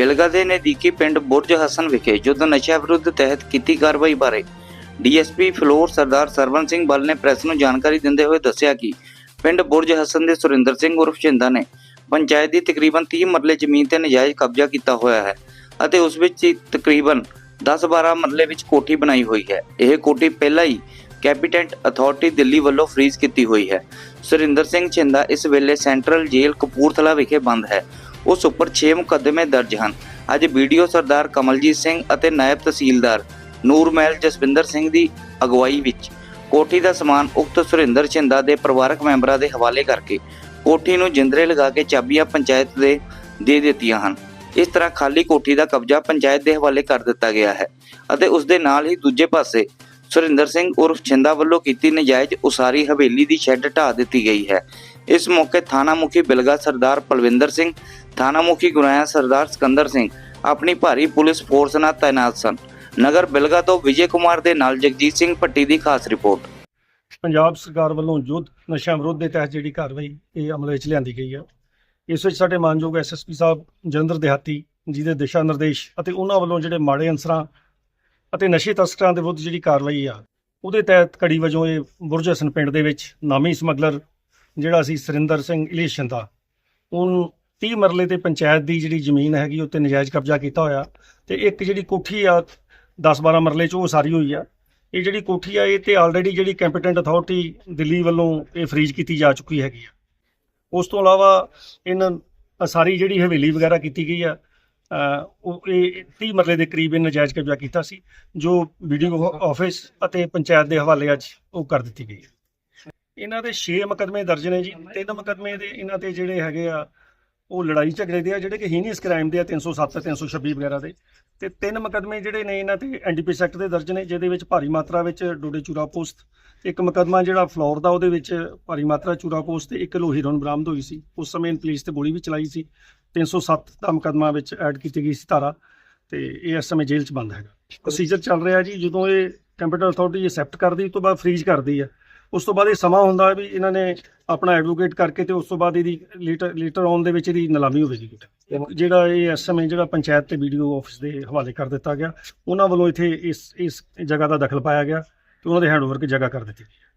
ਬਿਲਗਾ ਦੇ ਨਜ਼ਦੀਕੀ ਪਿੰਡ ਬੁਰਜ ਹਸਨ ਵਿਖੇ ਯੁੱਧ ਨਸ਼ਾ ਵਿਰੁੱਧ ਤਹਿਤ ਕੀਤੀ ਕਾਰਵਾਈ ਬਾਰੇ ਡੀਐਸਪੀ ਫਲੋਰ ਸਰਦਾਰ ਸਰਵਨ ਸਿੰਘ ਬਲ ਨੇ ਪ੍ਰੈਸ ਨੂੰ ਜਾਣਕਾਰੀ ਦਿੰਦੇ ਹੋਏ ਦੱਸਿਆ ਕਿ ਪਿੰਡ ਬੁਰਜ ਹਸਨ ਦੇ ਸੁਰਿੰਦਰ ਸਿੰਘ ਉਰਫ ਚਿੰਦਾ ਨੇ ਪੰਚਾਇਤ ਦੀ ਤਕਰੀਬਨ 30 ਮਰਲੇ ਜ਼ਮੀਨ ਤੇ ਨਜਾਇਜ਼ ਕਬਜ਼ਾ ਕੀਤਾ ਹੋਇਆ ਹੈ ਅਤੇ ਉਸ ਵਿੱਚ ਤਕਰੀਬਨ 10-12 ਮਰਲੇ ਵਿੱਚ ਕੋਠੀ ਬਣਾਈ ਹੋਈ ਹੈ। ਇਹ ਕੋਠੀ ਪਹਿਲਾਂ ਹੀ ਕੈਪੀਟੈਂਟ ਅਥਾਰਟੀ ਦਿੱਲੀ ਵੱਲੋਂ ਫ੍ਰੀਜ਼ ਕੀਤੀ ਹੋਈ ਹੈ। ਸੁਰਿੰਦਰ ਸਿੰਘ ਚਿੰਦਾ ਇਸ ਵੇਲੇ ਸੈਂਟਰਲ ਜੇਲ੍ਹ ਕਪੂਰਥਲਾ ਵਿਖੇ ਬੰਦ ਹੈ। ਉਸ ਉੱਪਰ 6 ਮੁਕੱਦਮੇ ਦਰਜ ਹਨ। ਅੱਜ ਵੀਡੀਓ ਸਰਦਾਰ ਕਮਲਜੀਤ ਸਿੰਘ ਅਤੇ ਨਾਇਬ ਤਹਿਸੀਲਦਾਰ ਨੂਰਮਹਿਲ ਜਸਵਿੰਦਰ ਸਿੰਘ ਦੀ ਅਗਵਾਈ ਵਿੱਚ ਕੋਠੀ ਦਾ ਸਮਾਨ ਉਕਤ ਸੁਰਿੰਦਰ ਚਿੰਦਾ ਦੇ ਪਰਿਵਾਰਕ ਮੈਂਬਰਾਂ ਦੇ ਹਵਾਲੇ ਕਰਕੇ ਕੋਠੀ ਨੂੰ ਜਿੰਦਰੇ ਲਗਾ ਕੇ ਚਾਬੀਆਂ ਪੰਚਾਇਤ ਦੇ ਦੇ ਦਿੱਤੀਆਂ ਹਨ। ਇਸ ਤਰ੍ਹਾਂ ਖਾਲੀ ਕੋਠੀ ਦਾ ਕਬਜ਼ਾ ਪੰਚਾਇਤ ਦੇ ਹਵਾਲੇ ਕਰ ਦਿੱਤਾ ਗਿਆ ਹੈ ਅਤੇ ਉਸ ਦੇ ਨਾਲ ਹੀ ਦੂਜੇ ਪਾਸੇ ਸੁਰਿੰਦਰ ਸਿੰਘ ਉਰਫ ਛਿੰਦਾ ਵੱਲੋਂ ਕੀਤੀ ਨਜਾਇਜ਼ ਉਸਾਰੀ ਹਵੇਲੀ ਦੀ ਸ਼ੈੱਡ ਢਾਹ ਦਿੱਤੀ ਗਈ ਹੈ। ਇਸ ਮੌਕੇ ਥਾਣਾ ਮੁਖੀ ਬਿਲਗਾ ਸਰਦਾਰ ਪਲਵਿੰਦਰ ਸਿੰਘ, ਥਾਣਾ ਮੁਖੀ ਗੁਰਾਇਆ ਸਰਦਾਰ ਸਿਕੰਦਰ ਸਿੰਘ, ਆਪਣੀ ਭਾਰੀ ਪੁਲਿਸ ਫੋਰਸ ਨਾਲ ਤਾਇਨਾਤ ਸਨ। ਨਗਰ ਬਿਲਗਾ ਤੋਂ ਵਿਜੇ ਕੁਮਾਰ ਦੇ ਨਾਲ ਜਗਜੀਤ ਸਿੰਘ ਪੱਟੀ ਦੀ ਖਾਸ ਰਿਪੋਰਟ। ਪੰਜਾਬ ਸਰਕਾਰ ਵੱਲੋਂ ਯੁੱਧ ਨਸ਼ਾ ਵਿਰੋਧ ਦੇ ਤਹਿਤ ਜਿਹੜੀ ਕਾਰਵਾਈ ਇਹ ਅਮਲ ਵਿੱਚ ਲਿਆਂਦੀ ਗਈ ਹੈ। ਇਸ ਵਿੱਚ ਸਾਡੇ ਮਾਨਯੋਗ ਐਸਐਸਪੀ ਸਾਹਿਬ ਜਲੰਧਰ ਦਿਹਾਤੀ ਜਿਹਦੇ ਦਿਸ਼ਾ ਨਿਰਦੇਸ਼ ਅਤੇ ਉਹਨਾਂ ਵੱਲੋਂ ਜਿਹੜੇ ਮਾੜੇ ਅੰਸਰਾਂ ਅਤੇ ਨਸ਼ੇ ਤਸਕਰਾਂ ਦੇ ਵਿਰੁੱਧ ਜਿਹੜੀ ਕਾਰਵਾਈ ਆ, ਉਹਦੇ ਤਹਿਤ ਕੜੀ ਵਜੋਂ ਇਹ ਬੁਰਜਸਨ ਪਿੰਡ ਦੇ ਵਿੱਚ ਨਾਮੀ ਸਮਗਲਰ ਜਿਹੜਾ ਸੀ ਸਰਿੰਦਰ ਸਿੰਘ ਇਲੇਸ਼ਨ ਦਾ, ਉਹਨੂੰ 30 ਮਰਲੇ ਤੇ ਪੰਚਾਇਤ ਦੀ ਜਿਹੜੀ ਜ਼ਮੀਨ ਹੈਗੀ ਉੱਤੇ ਨਜਾਇਜ਼ ਕਬਜ਼ਾ ਕੀਤਾ ਹੋਇਆ ਤੇ ਇੱਕ ਜਿਹੜੀ ਕੋਠੀ ਆ 10-12 ਮਰਲੇ ਚ ਉਹ ਸਾਰੀ ਹੋਈ ਆ। ਇਹ ਜਿਹੜੀ ਕੋਠੀ ਆ, ਇਹ ਤੇ ਆਲਰੇਡੀ ਜਿਹੜੀ ਕੰਪੀਟੈਂਟ ਅਥਾਰਟੀ ਦਿੱਲੀ ਵੱਲੋਂ ਇਹ ਫ੍ਰੀਜ਼ ਕੀਤੀ ਜਾ ਚੁੱਕੀ ਹੈਗੀ ਆ। ਉਸ ਤੋਂ ਇਲਾਵਾ ਇਹਨਾਂ ਸਾਰੀ ਜਿਹੜੀ ਹਵੇਲੀ ਵਗੈਰਾ ਕੀਤੀ ਗਈ ਆ ਉਹ ਇਹ 30 ਮਰਲੇ ਦੇ ਕਰੀਬ ਇਹ ਨਜਾਇਜ਼ ਕਬਜ਼ਾ ਕੀਤਾ ਸੀ ਜੋ ਵੀਡੀਓ ਆਫਿਸ ਅਤੇ ਪੰਚਾਇਤ ਦੇ ਹਵਾਲੇ ਅੱਜ ਉਹ ਕਰ ਦਿੱਤੀ ਗਈ ਹੈ। ਇਹਨਾਂ ਦੇ 6 ਮੁਕੱਦਮੇ ਦਰਜ ਨੇ ਜੀ ਤਿੰਨ ਮੁਕੱਦਮੇ ਦੇ ਇਹਨਾਂ ਤੇ ਜਿਹੜੇ ਹੈਗੇ ਆ ਉਹ ਲੜਾਈ ਝਗੜੇ ਦੇ ਆ, ਜਿਹੜੇ ਕਿ ਹੀਨੀਅਸ ਕ੍ਰਾਈਮ ਦੇ ਆ 307 ਤੇ 326 ਵਗੈਰਾ ਦੇ। ਤੇ ਤਿੰਨ ਮੁਕੱਦਮੇ ਜਿਹੜੇ ਨੇ ਇਹਨਾਂ ਤੇ ਐਨਡੀਪੀਐਸ ਐਕਟ ਦੇ ਦਰਜ ਨੇ, ਜਿਹਦੇ ਵਿੱਚ ਭਾਰੀ ਮਾਤਰਾ ਵਿੱਚ ਡੋਡੇ ਚੂਰਾ ਪੋਸਟ ਇੱਕ ਮੁਕੱਦਮਾ ਜਿਹੜਾ ਫਲੋਰ ਦਾ, ਉਹਦੇ ਵਿੱਚ ਭਾਰੀ ਮਾਤਰਾ ਚੂਰਾ ਪੋਸਟ ਤੇ ਇੱਕ ਕਿਲੋ ਹੀਰੋਇਨ ਬਰਾਮਦ ਹੋਈ ਸੀ। ਉਸ ਸਮੇਂ ਪੁਲਿਸ ਤੇ ਗੋਲੀ ਵੀ ਚਲਾਈ ਸੀ। 307 ਦਾ ਮੁਕੱਦਮਾ ਵਿੱਚ ਐਡ ਕੀਤੀ ਗਈ ਸੀ ਧਾਰਾ ਤੇ ਇਹ ਇਸ ਸਮੇਂ ਜੇਲ੍ਹ 'ਚ ਬੰਦ ਹੈਗਾ। ਪ੍ਰੋਸੀਜਰ ਚੱਲ ਰਿਹਾ ਜੀ, ਜਦੋਂ ਇਹ ਕੰਪਿਊਟਰ ਅਥਾਰਟੀ ਐਕਸੈਪਟ ਕਰਦੀ, ਉਸ ਤੋਂ ਬਾਅਦ ਫ੍ਰੀਜ਼ ਕਰਦੀ ਹੈ ਉਸ ਤੋਂ ਬਾਅਦ ਇਹ ਸਮਾਂ ਹੁੰਦਾ ਵੀ ਇਹਨਾਂ ਨੇ ਆਪਣਾ ਐਡਵੋਕੇਟ ਕਰਕੇ ਤੇ ਉਸ ਤੋਂ ਬਾਅਦ ਇਹਦੀ ਲੇਟਰ ਲੇਟਰ ਔਨ ਦੇ ਵਿੱਚ ਇਹਦੀ ਨਿਲਾਮੀ ਹੋਵੇਗੀ ਜਿਹੜਾ ਇਹ ਇਸ ਸਮੇਂ ਜਿਹੜਾ ਪੰਚਾਇਤ ਤੇ ਵੀਡੀਓ ਆਫਿਸ ਦੇ ਹਵਾਲੇ ਕਰ ਦਿੱਤਾ ਗਿਆ, ਉਹਨਾਂ ਵੱਲੋਂ ਇੱਥੇ ਇਸ ਇਸ ਜਗ੍ਹਾ ਦਾ ਦਖਲ ਪਾਇਆ ਗਿਆ ਤੇ ਉਹਨਾਂ ਦੇ ਹੈਂਡਓਵਰ ਕੀ ਜਗ੍ਹਾ ਕਰ ਦਿੱਤੀ ਗਈ।